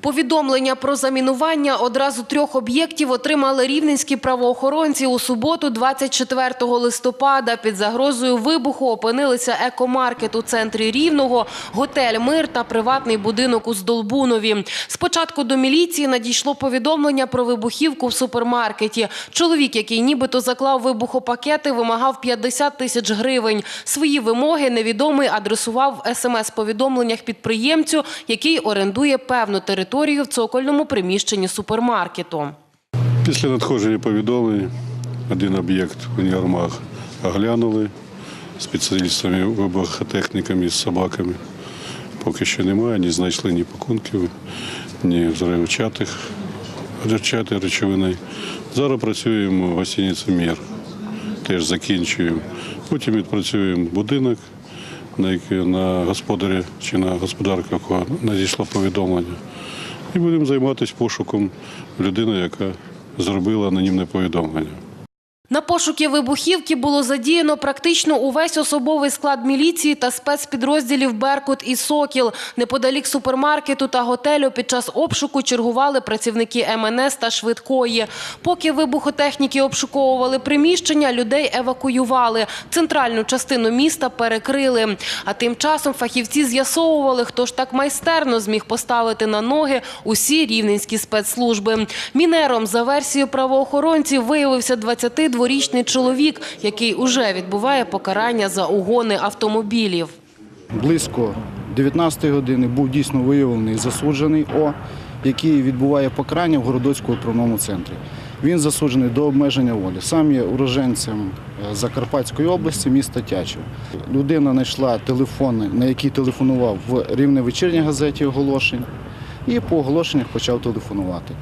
Повідомлення про замінування одразу трьох об'єктів отримали рівненські правоохоронці у суботу, 24 листопада. Під загрозою вибуху опинилися екомаркет у центрі Рівного, готель Мир та приватний будинок у Здолбунові. Спочатку до міліції надійшло повідомлення про вибухівку в супермаркеті. Чоловік, який нібито заклав вибухопакети, вимагав 50 тисяч гривень. Свої вимоги невідомий адресував в смс-повідомленнях підприємцю, який орендує певну територію в цокольному приміщенні супермаркету. Після надходження повідомлень один об'єкт універмаг оглянули спеціалістами, вибухотехніками з собаками. Поки що немає, ні знайшли ні пакунків, ні взривчатих речовини. Зараз працюємо в гостиниці Мір. Теж закінчуємо. Потім відпрацюємо будинок, на які на господаря чи на господарку, якого надійшло повідомлення. І будемо займатися пошуком людини, яка зробила анонімне повідомлення. На пошуки вибухівки було задіяно практично увесь особовий склад міліції та спецпідрозділів «Беркут» і «Сокіл». Неподалік супермаркету та готелю під час обшуку чергували працівники МНС та швидкої. Поки вибухотехніки обшуковували приміщення, людей евакуювали. Центральну частину міста перекрили. А тим часом фахівці з'ясовували, хто ж так майстерно зміг поставити на ноги усі рівненські спецслужби. Мінером, за версією правоохоронців, виявився 22-річний чоловік, який уже відбуває покарання за угони автомобілів. Близько 19-ї години був дійсно виявлений засуджений О, який відбуває покарання в Городоцькому управному центрі. Він засуджений до обмеження волі. Сам є уроженцем е, Закарпатської області, міста Тячів. Людина знайшла телефони, на які телефонував в рівне вечірній газеті оголошень, і по оголошеннях почав телефонувати.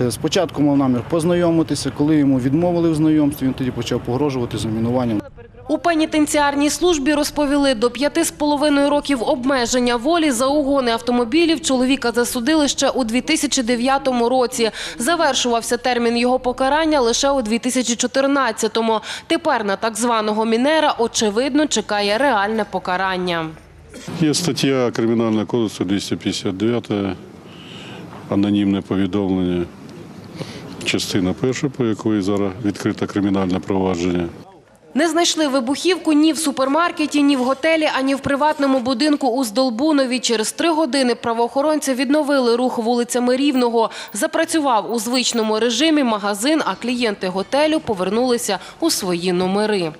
Е, Спочатку мав намір познайомитися, коли йому відмовили в знайомстві, він тоді почав погрожувати замінуванням. У пенітенціарній службі розповіли, до п'яти з половиною років обмеження волі за угони автомобілів чоловіка засудили ще у 2009 році. Завершувався термін його покарання лише у 2014-му. Тепер на так званого мінера, очевидно, чекає реальне покарання. Є стаття Кримінального кодексу 259, анонімне повідомлення, частина перша, по якої зараз відкрите кримінальне провадження. Не знайшли вибухівку ні в супермаркеті, ні в готелі, ані в приватному будинку у Здолбунові. Через три години правоохоронці відновили рух вулицями Рівного. Запрацював у звичному режимі магазин, а клієнти готелю повернулися у свої номери.